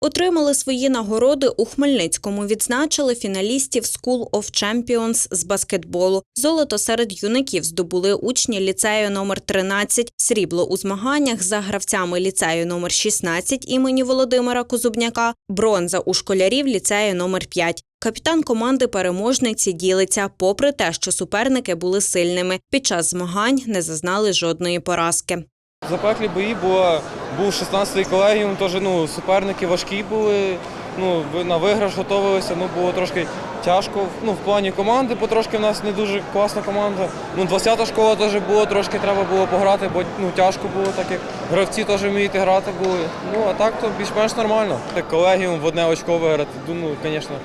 Отримали свої нагороди у Хмельницькому. Відзначили фіналістів School of Champions з баскетболу. Золото серед юнаків здобули учні ліцею номер 13, срібло у змаганнях за гравцями ліцею номер 16 імені Володимира Козубняка, бронза у школярів ліцею номер 5. Капітан команди переможниці ділиться, попри те, що суперники були сильними. Під час змагань не зазнали жодної поразки. Запеклі бої, бо був 16-й колегіум, теж ну, суперники важкі були. Ну, на виграш готувалися, ну було трошки тяжко. Ну, в плані команди, бо трошки в нас не дуже класна команда. Ну, 20-та школа теж було, трошки треба було пограти, бо ну, тяжко було, так як гравці теж вміють грати були. Ну, а так то більш-менш нормально. Так колегіум в одне очко виграти, ну, звісно,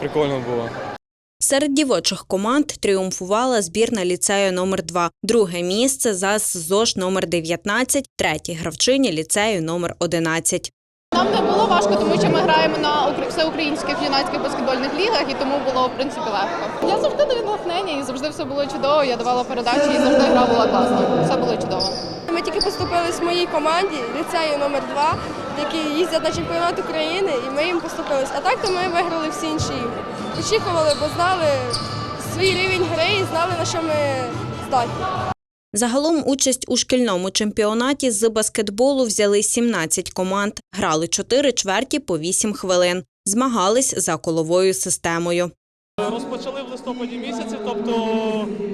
прикольно було. Серед дівочих команд тріумфувала збірна ліцею номер 2 друге місце за ЗОЖ номер 19, третє гравчині ліцею номер 11. Нам не було важко, тому що ми граємо на укр- всеукраїнських юнацьких баскетбольних лігах, і тому було в принципі легко. Я завжди до відмахнення і завжди все було чудово. Я давала передачі і завжди гра була класна. Все було чудово. Ми тільки поступили в моїй команді, ліцею номер 2 які їздять на чемпіонат України, і ми їм поступились. А так то ми виграли всі інші. Очікували, бо знали свій рівень гри і знали, на що ми здатні. Загалом участь у шкільному чемпіонаті з баскетболу взяли 17 команд, грали 4 чверті по 8 хвилин, змагались за коловою системою. Розпочали в листопаді місяці, тобто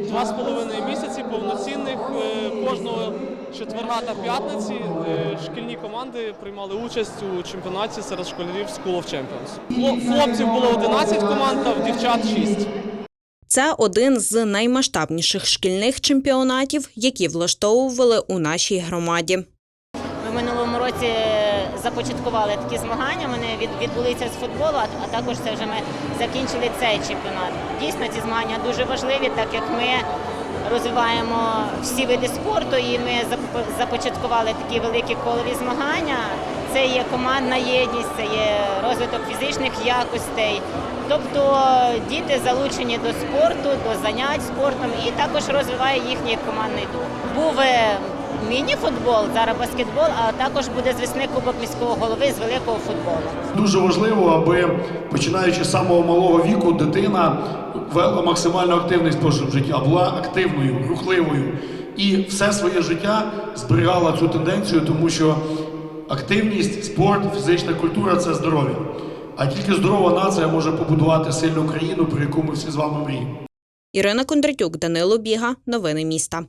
два з половиною місяці повноцінних е, кожного четверга та п'ятниці е, шкільні команди приймали участь у чемпіонаті серед школярів School of Champions. Хлопців було 11 команд, а в дівчат 6. Це один з наймасштабніших шкільних чемпіонатів, які влаштовували у нашій громаді. Ми в минулому році започаткували такі змагання. Вони від, відбулися з футболу, а, а також це вже ми закінчили цей чемпіонат. Дійсно, ці змагання дуже важливі, так як ми розвиваємо всі види спорту, і ми зап- започаткували такі великі колові змагання. Це є командна єдність, це є розвиток фізичних якостей. Тобто діти залучені до спорту, до занять спортом і також розвиває їхній командний дух. Був е, міні-футбол, зараз баскетбол, а також буде з весни кубок міського голови з великого футболу. Дуже важливо, аби починаючи з самого малого віку, дитина вела максимальну активність житті, а була активною, рухливою і все своє життя зберігала цю тенденцію, тому що активність, спорт, фізична культура це здоров'я. А тільки здорова нація може побудувати сильну країну, про яку ми всі з вами мріємо. Ірина Кондратюк, Данило Біга. Новини міста.